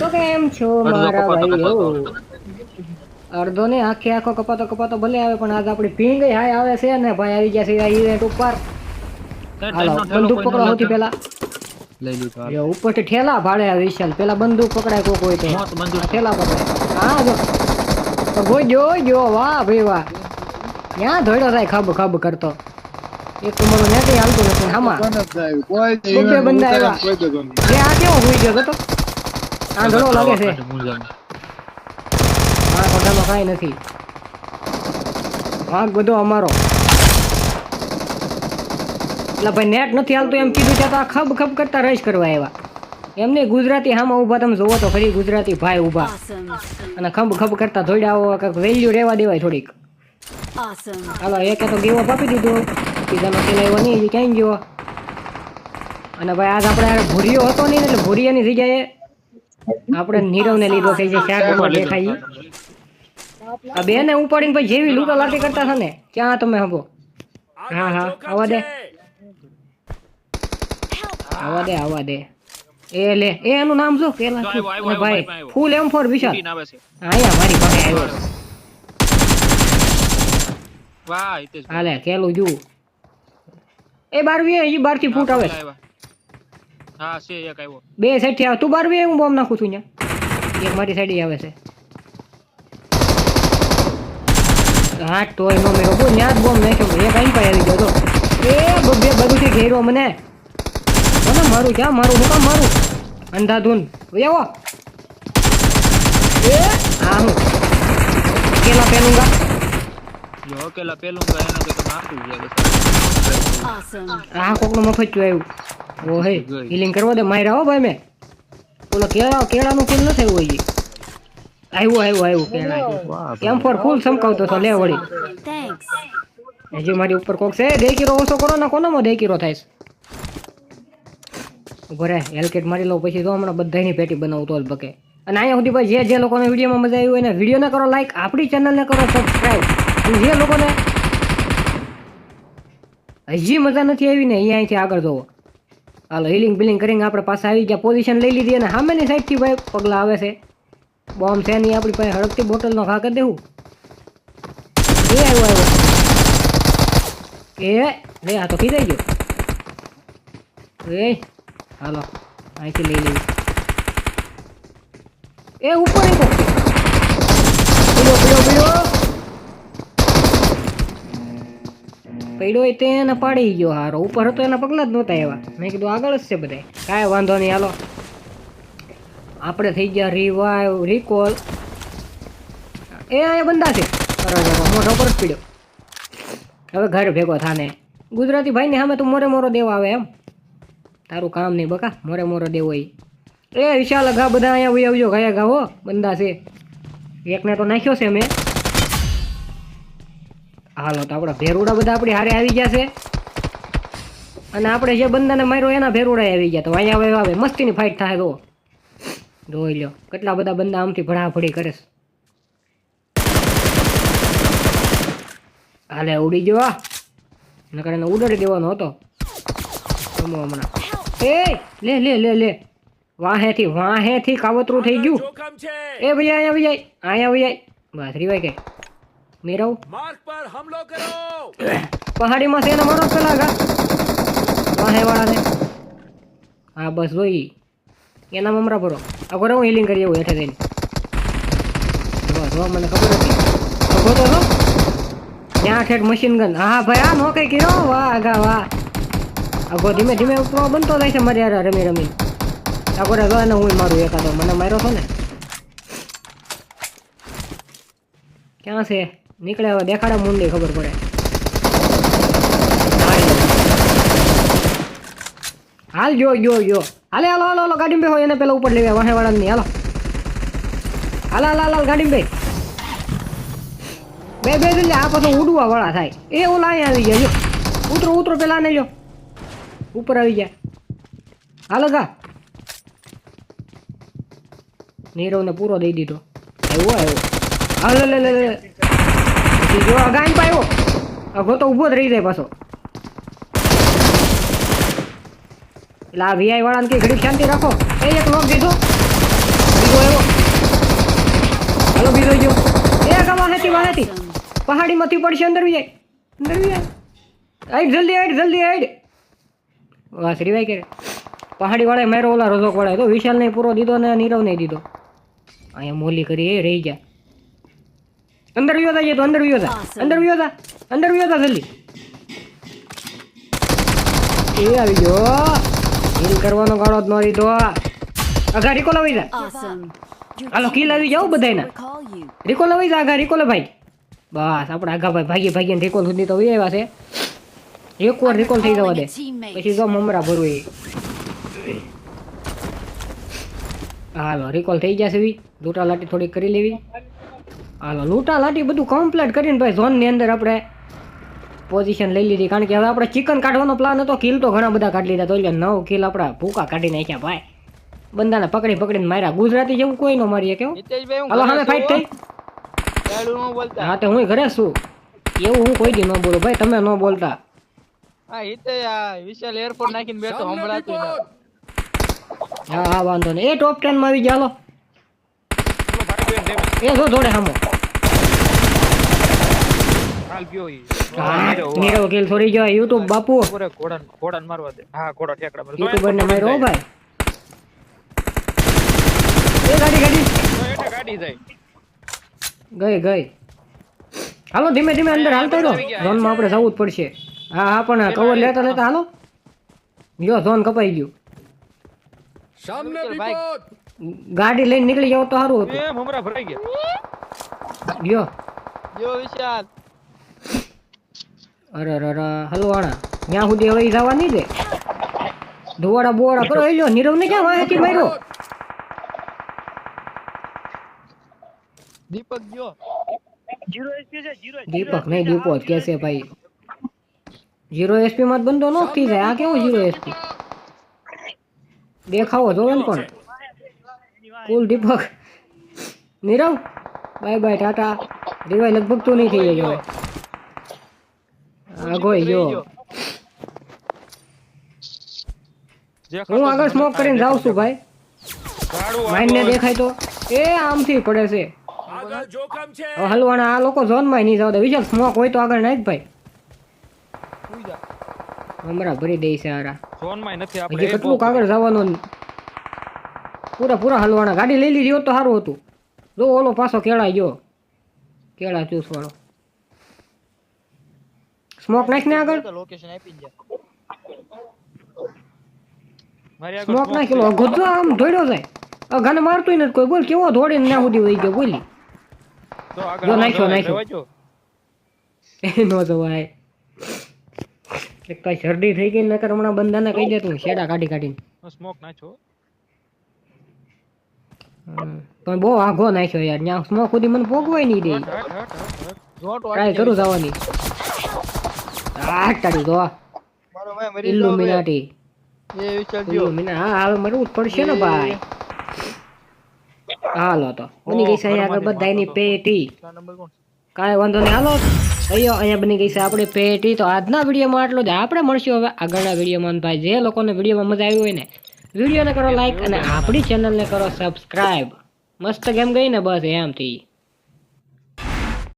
તો કેમ છો મારા ભાઈઓ. અડધો ને આખે આખો કપાતો કપાતો ભલે આવે પણ આજ આપણી ભીંગ હાય આવે છે ને ભાઈ આવી ગયા છે આ ઇવેન્ટ ઉપર. હાલો બંદૂક પકડો સૌથી. પહેલા. લઈ લીધો. જો ઉપરથી ઠેલા ભાડે આ વિશાલ. પેલા બંદૂક પકડાય કોક હોય તો. બંદૂક. ઠેલા પકડાય હા જો. તો ગોઈ જો જો વાહ ભાઈ વાહ. ક્યાં ધોડ્યો થાય? ખબ ખબ કરતો. એક તો મારું નેટ હાલતું નથી આમાં જ? કોઈ જ બંદા આવ્યા. એ આ કેવો હોઈ ગયો તો. આ ધડો લાગે છે. મારા ખોટામાં કાંઈ નથી. વાંક બધો અમારો. એટલે ભાઈ નેટ નથી હાલતું એમ કીધું છે તો આ ખબ ખબ કરતા રશ કરવા આવ્યા. એમને ગુજરાતી હામાં ઊભા તમે જોવો તો ફરી ગુજરાતી ભાઈ ઊભા. અને ખંભ ખંભ કરતા ધોઈડા આવો કંઈક વેલ્યુ રહેવા દેવાય થોડીક. હાલો એકે તો ગેવો પાપી દીધો. બીજાનો ખેલાયો નહીં એ ક્યાંય ગયો? અને ભાઈ આજ આપણે આ ભૂરિયો હતો નહીં ને એટલે ભૂરિયાની જગ્યાએ આપણે નીરવને લીધો છે જે શાક ઉપર દેખાય. આ બેને ઉપાડીને પછી જેવી લૂંટા લાટી કરતા હતા ને ક્યાં તમે હબો હા હા આવા દે. આવા દે આવા દે. એ લે એ એનું નામ શું? પેલા શું? અને ભાઈ ફૂલ એમ ફોર વિશાલ. અહીંયા મારી પાસે આવ્યો વાહ. હાલે કેલું જુ એ બારવી એ બારથી ફૂટ આવે. હા છે એક આવ્યો. બે સાઈડથી આવે તું બારવી હું બોમ્બ નાખું છું ત્યાં એક મારી સાઈડ આવે છે. હા તો એનો મેરો બોલ ન્યા જ બોમ્બ નાખ્યો. એક આઈ પાસે આવી ગયો તો એ બધું બધુંથી ઘેરો મને. મને મારું ક્યાં મારું હું કામ મારું? અંધાધૂન. આવો. એ હા હું. કેલા પેલુંગા? જો અકેલા પેલું તો એને તો ગયા આ કોકનું મફત આવ્યું ઓ હે હિલિંગ કરવા દે માર્યા હો ભાઈ મે. ઓલો કેળા કેળાનું કિલ ન થયું હોય આવ્યો આવ્યું આવ્યો કેળા. કેમ ફોર ફૂલ સમકાવતો તો લે વળી. હજી મારી ઉપર કોક છે દેકીરો ઓછો કરો ને કોનામાં દેકીરો થાય રહે હેલકેટ મારી લો પછી તો હમણાં બધાની પેટી બનાવું તો બકે. અને અહીંયા સુધી ભાઈ જે જે લોકોને વિડીયોમાં મજા આવી હોય ને વિડીયોને કરો લાઈક આપણી ચેનલને કરો સબસ્ક્રાઈબ અને જે લોકોને હજી મજા નથી આવી ને અહીંયાથી અહીંથી આગળ જોવો. હાલો હિલિંગ બિલિંગ કરીને આપણે પાસે આવી ગયા. પોઝિશન લઈ લીધી અને સામેની સાઈડથી ભાઈ પગલાં આવે છે. બોમ્બ છે નહીં, આપણી પાસે હળકતી બોટલનો ઘા કરી દેવું. એ આવ્યો આવ્યો. એ લે આ તો ખીજાઈ ગયો. એ, હાલો, અહીંથી લઈ લેવી એ ઉપર એક પીડો પીડો પીડો પીડો એ તેને પાડી ગયો હારો. ઉપર હતો એના પગલા જ નહોતા એવા મેં કીધું આગળ જ છે બધા કાંઈ વાંધો નહીં, હાલો. આપણે થઈ ગયા રિવાઈવ રિકોલ એ અહીંયા બંદા છે. મોઢો પર જ પીડ્યો. હવે ઘર ભેગો થાને. ગુજરાતી ભાઈને સામે તું મોરે મોરો દેવા આવે એમ. તારું કામ નહીં બકા, મોરે મોરો દેવો એ વિશાલ ઘા બધા અહીંયા આવજો ગયા ઘા હો. બંદા છે. એકને તો નાખ્યો છે મેં. હાલો તો આપણા ભેરુડા બધા આપણી હારે આવી ગયા છે. અને આપણે જે બંદાને માર્યો એના ભેરુડા આવી ગયા. તો અહીંયા હવે આવે મસ્તીની ફાઇટ થાય તો. જોઈ લ્યો કેટલા બધા બંદા આમથી ભડાફડી કરે છે. હાલે ઉડી ગયો નકર એને ઉડાડી દેવાનો હતો. હમણાં. એ લે લે લે લે. વાહેથી વાહેથી કાવતરું થઈ ગયું. એ ભૈયા અહીંયા ભાઈ અહીંયા ભાઈ બસ રીવાય કે મેરવ માર્ગ પર હુમલો કરો. પહાડીમાં છે ને મારો પેલા ગા વાહે વાળા છે. હા બસ ભાઈ એના મમરા ભરો. અગર હું હિલિંગ કરી આવું હેઠે થઈને બસ હો મને ખબર નથી ખબર તો ત્યાં ઠેઠ મશીન ગન હા ભાઈ આ નો કઈ કર્યો? વાહ આગા વાહ. અગો ધીમે ધીમે ઉપરો બનતો થાય છે મારે યાર રમી રમી અગોરે ગયો ને હું મારું એકાદો. મને માર્યો છો ને. ક્યાં છે? નીકળે હવે દેખાડે મૂંડી ખબર પડે. હાલ જો જો જો. હાલે, હાલો હાલો હાલો ગાડી હોય એને પેલા ઉપર લેવા વાહે વાળા નહીં. હાલો. હાલ હાલ હાલ ગાડી બે બે બે એટલે આ પાછું ઉડવા વાળા થાય. એ ઓલા અહીં આવી ગયા, જો. ઉતરો ઉતરો, પેલા ને જો. ઉપર આવી ગયા. હાલો ગા નીરવને પૂરો દઈ દીધો. આવ્યો આવ્યો. હાલ લે લે લે નથી જો અગામ પાયો, અઘો તો ઊભો જ રહી જાય પાછો. એટલે આ વીઆઈ વાળાને કે ઘડીક શાંતિ રાખો. એ એક લોક દીધો. બીજો એવો હલો બીજો જો એ અગામાં હતી વા પહાડીમાંથી પડશે, અંદર વીઆઈ અંદર વીઆઈ આઈડ જલ્દી આઈડ જલ્દી આઈડ વાસ કે પહાડી વાળા મેરો ઓલા રોજોકવાળાએ. તો નહીં પૂરો દીધો ને નહીં દીધો. અહીંયા મોલી કરી, એ રહી ગયા. અંદર વિયો તા તો અંદર વિયો અંદર વિયો અંદર વિયો તા જલ્દી. એ આવી ગયો. હીલ કરવાનો ગાળો જ ન તો અઘા રિકોલ આવી જા. હાલો કિલ આવી જાવ બધાયના. રિકોલ આવી જા આગા રિકોલ ભાઈ. બસ આપણે આગા ભાઈ ભાગી ભાગીને રિકોલ સુધી તો આવ્યા છે. એક વાર રિકોલ થઈ જવા દે. પછી જો મમરા ભરવું એ હાલો રિકોલ થઈ ગયા છે લૂંટા લાટી થોડીક કરી લેવી. હાલો લૂંટા લાટી બધું કમ્પ્લીટ કરીને ભાઈ ઝોનની અંદર આપણે પોઝિશન લઈ લીધી. કારણ કે હવે આપણે ચિકન કાઢવાનો પ્લાન હતો કિલ તો ઘણા બધા કાઢી લીધા. તો એટલે નવ કિલ આપણા ભૂકા કાઢી નાખ્યા ભાઈ. બંદાને પકડી પકડીને માર્યા. ગુજરાતી જેવું કોઈ ન મારીએ કેવું હાલો સામે ફાઇટ થઈ. ગાડું ન બોલતા. હા તો હું ઘરે છું. એવું હું કોઈ દી ન બોલું. ભાઈ તમે ન બોલતા. હા હિતે વિશાલ એરપોર્ટ નાખીને બેઠો હંભળાતું હા હા વાંધો નહીં. એ ટોપ ટેનમાં આવી ગયા હાલો. એ જો જોડે હામો. ગયો ઈ. હા કિલ થોડી જાય યુટ્યુબ બાપુ. ઓરે ઘોડાને ઘોડાને મારવા દે. હા ઘોડા ઠેકડા મારો યુટ્યુબર ને માર્યો ભાઈ. એ ગાડી ગાડી. તો એટલે ગાડી જાય ગઈ ગઈ. હાલો ધીમે ધીમે અંદર હાલતો રહો ઝોનમાં આપણે જવું જ પડશે. હા હા પણ કવર લેતા લેતા હાલો. જો ઝોન કપાઈ ગયું. સામને. વિપત ગાડી લઈને નીકળી જાવ તો સારું હતું. એ મમરા ભરાઈ ગયા. યો યો વિશાલ. અરે હલવાણા ત્યાં સુધી હવે જવા નહીં દે. ધોવાડા બોવાડા કરો. એ નીરવ ને ક્યાં વાહેથી માર્યો? દીપક ગયો. જીરો એસપી છે જીરો દીપક નહીં દીપો જ છે ભાઈ. જીરો એસપી માં બંધો નો થઈ જાય. આ કેવું જીરો એસપી? દેખાવો જોવે ને પણ કુલ દીપક. નીરવ? બાય બાય ટાટા. રીવાય લગભગ તો નહીં થઈ જાય હવે યો હું આગળ સ્મોક કરીને જાઉં છું ભાઈ. માઇન ને દેખાય તો. એ આમથી પડે છે. આગળ જોખમ છે. હવે હલવાના આ લોકો ઝોનમાં નહીં જાવ દે. વિશાલ સ્મોક હોય તો આગળ નાખ ભાઈ. હમણાં ભરી દે છે હારા. ઝોનમાં નથી આપણે હજી કેટલું કાગળ જવાનું પૂરા પૂરા હલવાના. ગાડી લઈ લીધી હોત તો સારું હતું. જો ઓલો પાછો કેળા ગયો. કેળા ચૂસ વાળો સ્મોક નાખ ને આગળ. લોકેશન આપી દે. મારી આગળ સ્મોક નાખેલો ગોધો આમ દોડ્યો જાય. અઘાને મારતો નથી કોઈ. બોલ કેવો દોડીને ના સુધી વહી ગયો બોલી. તો આગળ જો નાખ્યો, નાખ્યો. નો જવાય. એક કઈ શરદી થઈ ગઈ નકર હમણાં બંદાને કહી દે તું શેડા કાઢી કાઢીને. સ્મોક નાખ્યો. પણ બહુ આઘો નાખ્યો યાર. ત્યાં સ્મોક સુધી મને પોગવાય નહીં દે. ટ્રાય કરું જવાની. આ તારી મારો ભાઈ મરી જાવ એ વિચાર જો હા હવે મરવું જ પડશે ને ભાઈ હાલો તો બની ગઈ છે આગળ બધાની પેટી કાંઈ વાંધો નહીં હાલો અయ్યો અહીંયા બની ગઈ છે આપણી પેટી તો આજના વિડીયોમાં આટલું જ આપણે મળશું હવે આગળના વિડીયોમાં ભાઈ જે લોકોને વિડીયોમાં મજા આવી હોય ને વિડીયોને કરો લાઈક અને આપણી ચેનલને કરો સબસ્ક્રાઈબ મસ્ત ગેમ ગઈ ને બસ એમથી.